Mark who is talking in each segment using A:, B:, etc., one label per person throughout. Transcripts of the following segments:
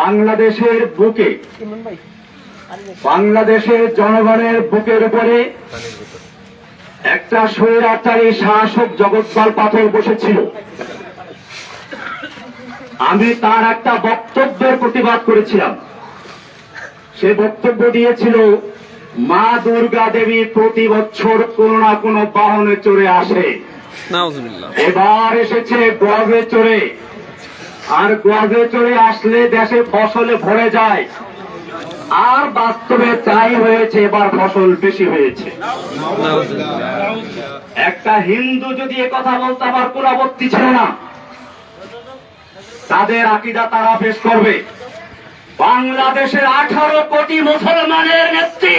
A: বাংলাদেশের বুকে বাংলাদেশের জনগণের বুকের উপরে একটা স্বৈরাচারী শাসক জগৎপাল পাথর বসেছিল। আমি তার একটা বক্তব্যের প্রতিবাদ করেছিলাম। সে বক্তব্য দিয়েছিল মা দুর্গা দেবী প্রতি বছর কোনো না কোনো বাহনে চড়ে আসে। এবার এসেছে গর্ভে চড়ে আর গর্ভে চড়ে আসলে দেশে ফসলে ভরে যায়। আর বাস্তবে তাই হয়েছে, এবার ফসল বেশি হয়েছে। একটা হিন্দু যদি কথা বলতে আমার কোন আপত্তি ছিল না, তাদের আকিদা তারা পেশ করবে। বাংলাদেশের আঠারো কোটি মুসলমানের নেত্রী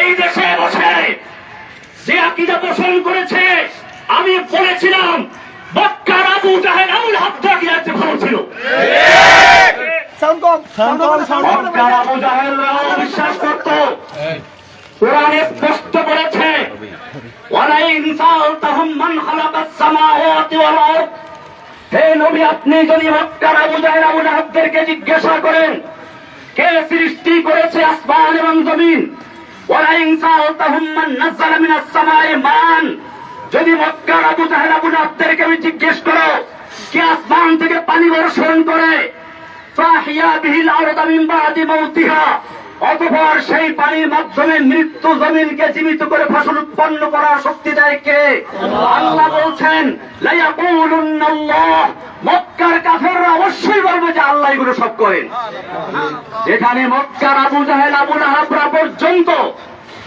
A: এই দেশে বসে যে আকিদা পোষণ করেছে, আমি বলেছিলাম মক্কার আবু জাহেদ আবুল হাবদা আকিদা চেয়ে ভালো ছিল।
B: সাউন্ড কম সাউন্ড কম সাউন্ড কম।
A: মক্কার আবু জাহেদরাও বিশ্বাস করত। কোরআনে স্পষ্ট বলেছে ওয়ালাইন সালতাহুম মান খালাকাস সামাওয়াতি ওয়াল আরদ। হে নবী আপনি যদি মক্কার আবু জাহেল আবু লাহাবদেরকে জিজ্ঞাসা করেন কে সৃষ্টি করেছে আসমান এবং জমিন? মান নাযালা মিনাস সামাই মান। যদি মক্কার আবু জাহেল আবু লাহাবদেরকে আমি জিজ্ঞেস করো, কে আসমান থেকে পানি বর্ষণ করে? অতঃপর সেই পানির মাধ্যমে মৃত্যু জমিনকে জীবিত করে ফসল উৎপন্ন করার শক্তি দেয় কে? আল্লাহ বলছেন মক্কার কাফেররা অবশ্যই বলবে যে আল্লাহ এগুলো সব করেন। যেখানে মক্কার আবু জাহেল আবু লাহাবরা পর্যন্ত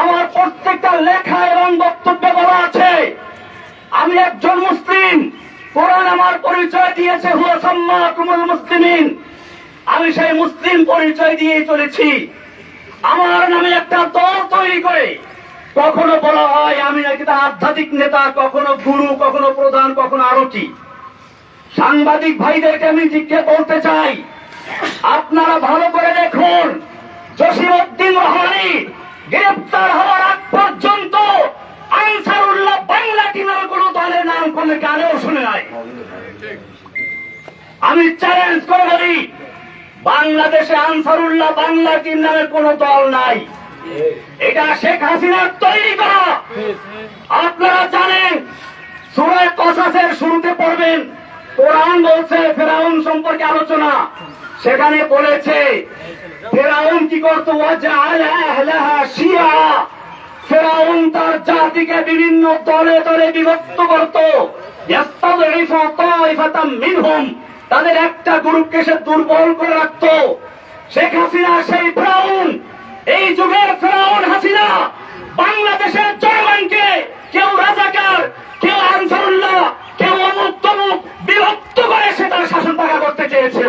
A: আমার প্রত্যেকটা লেখা এবং বক্তব্যে বলা আছে। আমি একজন মুসলিম। কোরআন আমার পরিচয় দিয়েছে, হুয়া সাম্মা কুমুল মুসলিমিন। আমি সেই মুসলিম পরিচয় দিয়ে চলেছি। আমার নামে একটা দল তৈরি করে। কখনো বলা হয় আমি একটা আধ্যাত্মিক নেতা, কখনো গুরু, কখনো প্রধান, কখনো আরও কি সাংবাদিক ভাইদেরকে আমি জিজ্ঞেস বলতে চাই, আপনারা ভালো করে দেখুন। গ্রেপ্তার হওয়ার আগ পর্যন্ত আনসারুল্লাহ বাংলা টিমের কোন দলের নাম কোনো গানেও শুনে নাই। আমি চ্যালেঞ্জ করে বলি, বাংলাদেশে আনসারুল্লাহ বাংলা টিম নামে কোন দল নাই। এটা শেখ হাসিনার তৈরি করা। আপনারা জানেন, সুরায় কসাসের শুরুতে পড়বেন, কোরআন বলছে ফেরাউন সম্পর্কে আলোচনা। সেখানে বলেছে ফেরাউন কি করতো? শিয়া। ফেরাউন তার জাতিকে বিভিন্ন দলে দলে বিভক্ত করত। তাদের একটা গ্রুপকে সে দুর্বল করে রাখতো। শেখ হাসিনা, সেই ফেরাউন। এই যুগের ফেরাউন হাসিনা বাংলাদেশের জনগণকে কেউ রাজাকার, কেউ আনসারুল্লাহ, কেউ অমুক তমুক বিভক্ত করে সে তার শাসন পাকা করতে চেয়েছিল।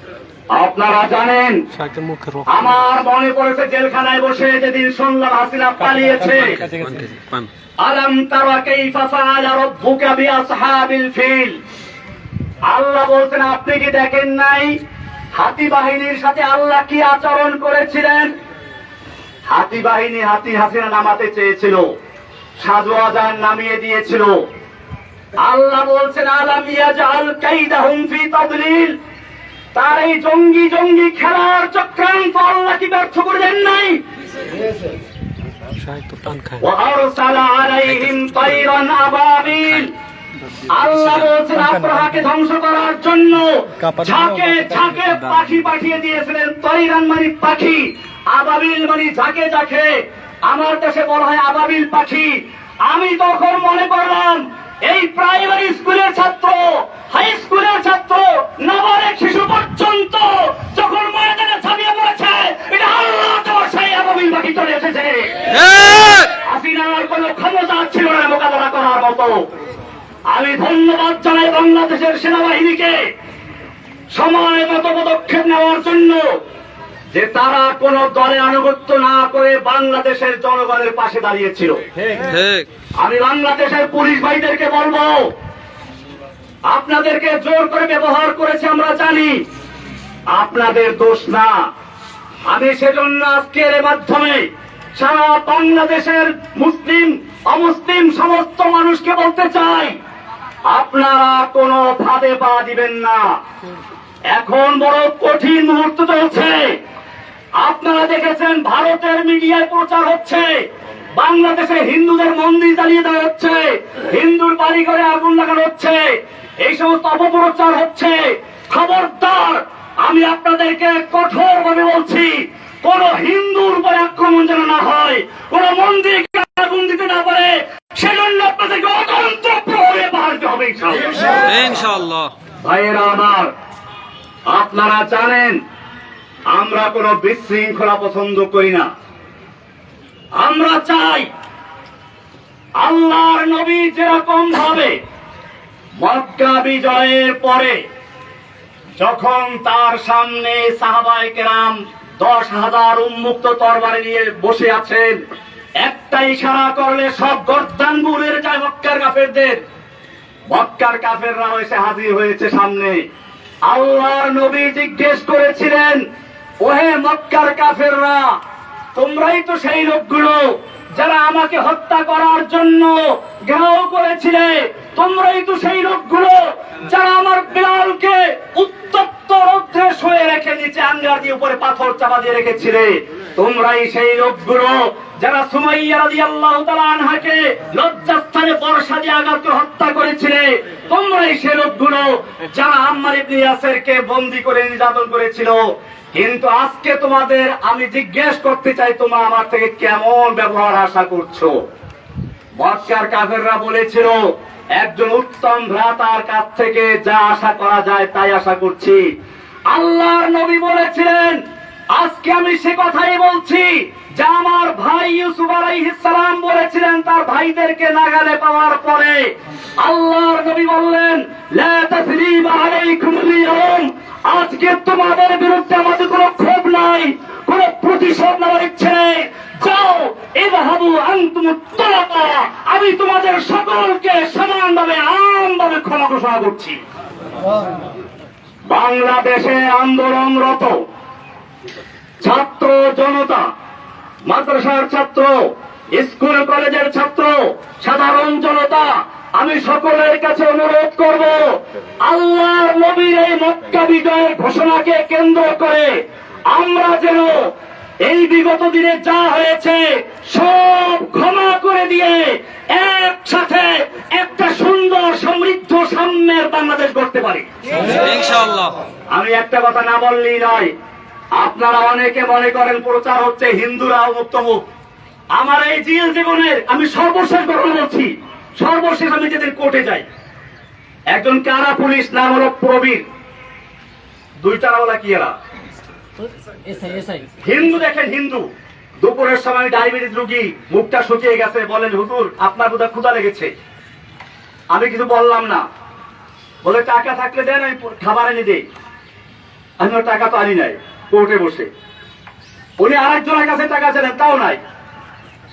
A: আপনারা জানেন আমার মনে পড়েছে জেলখানায় বসে যেদিন শুনলাম হাসিনা পালিয়েছে। আলম তারা কাইফা ফাআলা রাব্বুকা বিআসহাবিল ফিল। আল্লাহ বলছেন আপনি কি দেখেন নাই? হাতি বাহিনীর সাথে আল্লাহ কি আচরণ করেছিলেন? হাতি বাহিনী হাতি হাসিনা নামাতে চেয়েছিল সাজু আজান নামিয়ে দিয়েছিল। আল্লাহ বলছেন আলাম ইয়াজআল কাইদাহুম ফি তাদলিল। তার এই জঙ্গি জঙ্গি খেলার চক্রান্ত আল্লাহ কি ব্যর্থ করে দেন নাই ধ্বংস করার জন্য ঝাঁকে ঝাঁকে পাখি পাঠিয়ে দিয়েছিলেন তৈরান মানে পাখি আবাবিল মানে ঝাঁকে ঝাঁকে। আমার দেশে বলা হয় আবাবিল পাখি। আমি তখন মনে করলাম এই প্রাইমারি স্কুলের ছাত্র হাই স্কুলের ছাত্র নাবালেক শিশু পর্যন্ত যখন ময়দানে ছাপিয়ে পড়েছে এটা আল্লাহ তোমার সেই আবাবিল পাখি চলে এসেছে। হাসিনার কোন ক্ষমতা ছিল না মোকাবেলা করার মতো। আমি ধন্যবাদ জানাই বাংলাদেশের সেনাবাহিনীকে সময় মতো পদক্ষেপ নেওয়ার জন্য যে তারা কোন দলে আনুগত্য না করে বাংলাদেশের জনগণের পাশে দাঁড়িয়েছিল। আমি বাংলাদেশের পুলিশ ভাইদেরকে বলব আপনাদেরকে জোর করে ব্যবহার করেছে, আমরা জানি। আপনাদের দোষ না। আমি সেজন্য আজকের মাধ্যমে সারা বাংলাদেশের মুসলিম, অমুসলিম সমস্ত মানুষকে বলতে চাই, আপনারা কোনো ভাবে পা দিবেন না। এখন বড় কঠিন মুহূর্ত চলছে। আপনারা দেখেছেন, ভারতের মিডিয়ায় প্রচার হচ্ছে। বাংলাদেশে হিন্দুদের মন্দির জ্বালিয়ে দেওয়া হচ্ছে। হিন্দুর বাড়ি ঘরে আগুন লাগানো হচ্ছে। এই সমস্ত অপপ্রচার হচ্ছে। খবরদার আমি আপনাদেরকে কঠোর ভাবে বলছি কোন হিন্দুর উপরে আক্রমণ যেন না হয় কোন দিতে না পারে সেজন্য আপনাদেরকে অতন্ত্র প্রহরে বাড়তে হবে। ইনশাআল্লাহ। ভাইয়েরা আমার আপনারা জানেন আমরা কোন বিশৃঙ্খলা পছন্দ করি না। আমরা চাই আল্লাহর নবী যেরকম ভাবে মক্কা বিজয়ের পরে যখন তার সামনে সাহাবাই কেরাম দশ হাজার উন্মুক্ত তরবারি নিয়ে বসে আছেন, একটা ইশারা করলে সব গর্দান বুলের যায় মক্কার কাফেরদের। মক্কার কাফেররা এসে হাজির হয়েছে সামনে। আল্লাহর নবী জিজ্ঞেস করেছিলেন, ওহে মক্কার কাফেররা তোমরাই তো সেই লোকগুলো যারা আমাকে হত্যা করার জন্য ঘেরাও করেছিলে। তোমরাই তো সেই লোকগুলো যারা আমার বিড়ালকে উত্তপ্ত রৌদ্রে শুয়ে রেখে নিচে আঙ্গার দিয়ে উপরে পাথর চাপা দিয়ে রেখেছিলে। তোমরাই সেই লোকগুলো যারা সুমাইয়া রাদিয়াল্লাহু তাআলা আনহাকে লজ্জাস্থানে বর্ষা দিয়ে আঘাত করে হত্যা করেছিলে, তোমরাই সেই লোকগুলো যারা আম্মার ইবনে ইয়াসিরকে বন্দী করে নির্যাতন করেছিল। কিন্তু আজকে তোমাদের আমি জিজ্ঞেস করতে চাই, তোমরা আমার থেকে কেমন ব্যবহার আশা করছ? মক্কার কাফেররা বলেছিল, একজন উত্তম ভ্রাতার কাছ থেকে যা আশা করা যায় তাই আশা করছি। আল্লাহর নবী বলেছিলেন আজকে আমি সে কথাই বলছি যা আমার ভাই ইউসুফ আলাইহিস সালাম বলেছিলেন তার ভাইদেরকে নাগালে পাওয়ার পরে। আল্লাহর নবী বললেন, লা তাসরিবা আলাইকুমুল ইয়াউম আজকে তোমাদের বিরুদ্ধে আমাদের কোনো ক্ষোভ নাই, কোনো প্রতিশোধ নেওয়ার ইচ্ছে নেই। যাও এভাবু আন্তুম তোলাকা আমি তোমাদের সকলকে সমানভাবে আমভাবে ক্ষমা ঘোষণা করছি। বাংলাদেশে আন্দোলনরত ছাত্র জনতা মাদ্রাসার ছাত্র স্কুল কলেজের ছাত্র সাধারণ জনতা আমি সকলের কাছে অনুরোধ করব আল্লাহর নবীর এই মক্কা বিজয়ের ঘোষণাকে কেন্দ্র করে আমরা যেন এই বিগত দিনে যা হয়েছে সব ক্ষমা করে দিয়ে একসাথে একটা সুন্দর সমৃদ্ধ সাম্যের বাংলাদেশ করতে পারি। আমি একটা কথা না বললেই নয় আপনারা অনেকে মনে করেন প্রচার হচ্ছে হিন্দুরা মুখ আমার এই জিএল জীবনের আমি সর্বশেষ ঘটনা বলছি। সর্বশেষ আমি যেদিন কোর্টে যাই। একজন কারা পুলিশ, নাম হলো প্রবীর। দুই তারাওয়ালা কি এরা? হিন্দু দেখেন, হিন্দু। দুপুরের সময় ডায়াবেটিস রুগী মুখটা শুকিয়ে গেছে, বলেন, হুজুর, আপনার বোধহয় ক্ষুধা লেগেছে। আমি কিছু বললাম না। বলে, টাকা থাকলে দেন, আমি খাবার এনে দিই। আমি টাকা তো আনি নাই। কোর্টে বসে। উনি আরেকজনের কাছে টাকা চাইলেন তাও নাই।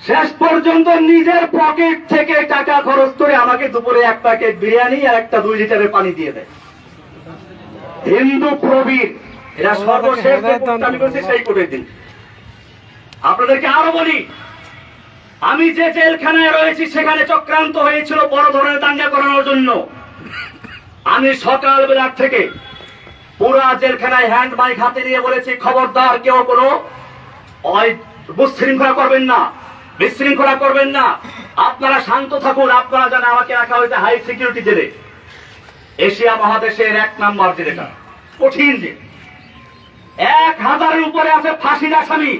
A: শেষ পর্যন্ত নিজের পকেট থেকে টাকা খরচ করে আমাকে দুপুরে এক প্যাকেট বিরিয়ানি আর একটা দুই লিটারের পানি দিয়ে দেয়। হিন্দু প্রবীর এরা সর্বশেষ আমি করছি সেই কোর্টের দিন। আপনাদেরকে আরও বলি, আমি যে জেলখানায় রয়েছি সেখানে চক্রান্ত হয়েছিল বড় ধরনের দাঙ্গা করানোর জন্য। আমি সকালবেলার থেকে পুরা জেলখানায় হ্যান্ড মাইক হাতে নিয়ে বলেছি, খবরদার কেউ কোনো বিশৃঙ্খলা করবেন না, বিশৃঙ্খলা করবেন না। আপনারা শান্ত থাকুন, আপনারা জানেন আমাকে রাখা হয়েছে হাই সিকিউরিটি জেলে। এশিয়া মহাদেশের এক নাম্বার জেলেটা। কঠিন জেল। এক হাজারের উপরে আছে ফাঁসির আসামি।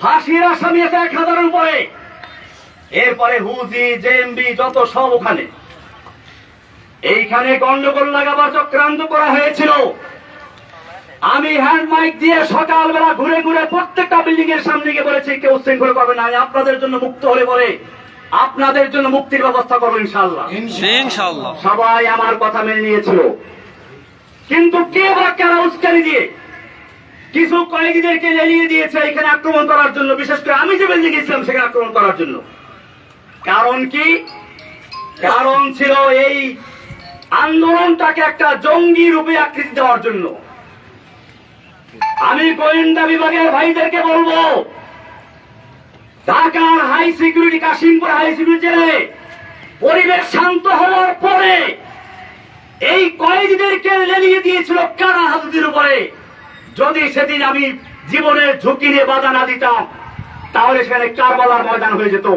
A: ফাঁসির আসামি আছে এক হাজারের উপরে। এরপরে হুজি, জেএমবি, যত সব ওখানে। এইখানে গন্ডগোল লাগাবার চক্রান্ত করা হয়েছিল। আমি হ্যান্ড মাইক দিয়ে সকালবেলা ঘুরে ঘুরে প্রত্যেকটা বিল্ডিং এর সামনে গিয়ে বলেছি কেউ শৃঙ্খলা করবে না আমি আপনাদের জন্য মুক্ত হলে বলে আপনাদের জন্য মুক্তির ব্যবস্থা করব ইনশাল্লাহ সবাই আমার কথা মেনে নিয়েছিল। কিন্তু কে বা কারা উস্কানি দিয়ে কিছু কয়েদিদেরকে লেলিয়ে দিয়েছে এখানে আক্রমণ করার জন্য বিশেষ করে আমি যে বিল্ডিং গেছিলাম সেখানে আক্রমণ করার জন্য। কারণ কি? কারণ ছিল এই আন্দোলনটাকে একটা জঙ্গি রূপে আকৃতি দেওয়ার জন্য। আমি গোয়েন্দা বিভাগের ভাইদেরকে বলব ঢাকার high security Kashimpur high security জেলে পরিবেশ শান্ত হওয়ার পরে এই কয়েদিদেরকে লেলিয়ে দিয়েছিল কারা হাজুদের উপরে? যদি সেদিন আমি জীবনের ঝুঁকি নিয়ে বাধা না দিতাম, তাহলে সেখানে কারবালার ময়দান হয়ে যেত।